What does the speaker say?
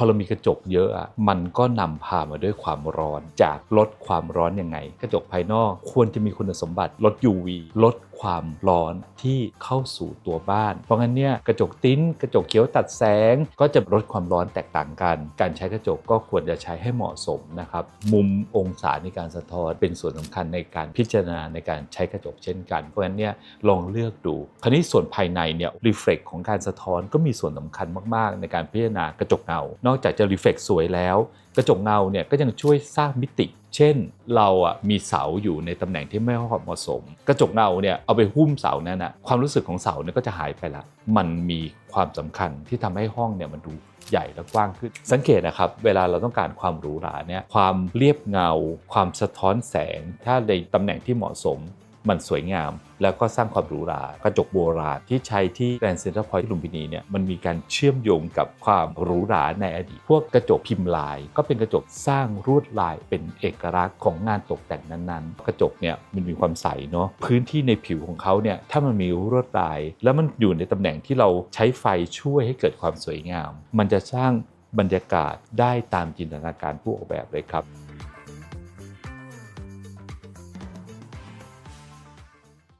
อเรามีกระจกเยอะอะมันก็นำพามาด้วยความร้อนจากลดความร้อนยังไง กระจกภายนอกควรจะมีคุณสมบัติลด UV ลด ความร้อนที่เข้าสู่ตัวบ้าน เพราะงั้นเนี่ยกระจกติ้น กระจกเขียวตัดแสง ก็จะลดความร้อนแตกต่างกัน การใช้กระจกก็ควรจะใช้ให้เหมาะสมนะครับ มุมองศาในการสะท้อนเป็นส่วนสำคัญในการพิจารณาในการใช้กระจกเช่นกัน เพราะฉะนั้นเนี่ยลองเลือกดู คราวนี้ส่วนภายในเนี่ยรีเฟล็กของการสะท้อนก็มีส่วนสำคัญมาก ๆ ในการพิจารณากระจกเงา นอกจากจะรีเฟล็กสวยแล้ว กระจกเงาเนี่ยก็ยังช่วยสร้างมิติ เช่นเราอะมีเสาอยู่ในตำแหน่งที่ไม่เหมาะสม กระจกเงาเนี่ยเอาไปหุ้มเสานั่นนะความรู้สึกของเสาเนี่ยก็จะหายไปละ มันมีความสำคัญที่ทำให้ห้องเนี่ยมันดูใหญ่และกว้างขึ้น สังเกตนะครับ เวลาเราต้องการความหรูหราเนี่ยความเรียบเงา ความสะท้อนแสง ถ้าในตำแหน่งที่เหมาะสม มันสวยงาม แล้วก็สร้างความหรูหรากระจกโบราณที่ใช้ที่แกรนด์เซ็นทรัลพอยต์ลุมพินีเนี่ยมันมีการเชื่อมโยงกับความหรูหราในอดีต พวกกระจกพิมพ์ลาย ก็เป็นกระจกสร้างลวดลายเป็นเอกลักษณ์ของงานตกแต่งนั้นๆ กระจกเนี่ยมันมีความใสเนาะพื้นที่ในผิวของเขาเนี่ยถ้ามันมีลวดลาย แล้วมันอยู่ในตำแหน่งที่เราใช้ไฟช่วยให้เกิดความสวยงาม มันจะสร้างบรรยากาศได้ตามจินตนาการผู้ออกแบบเลยครับ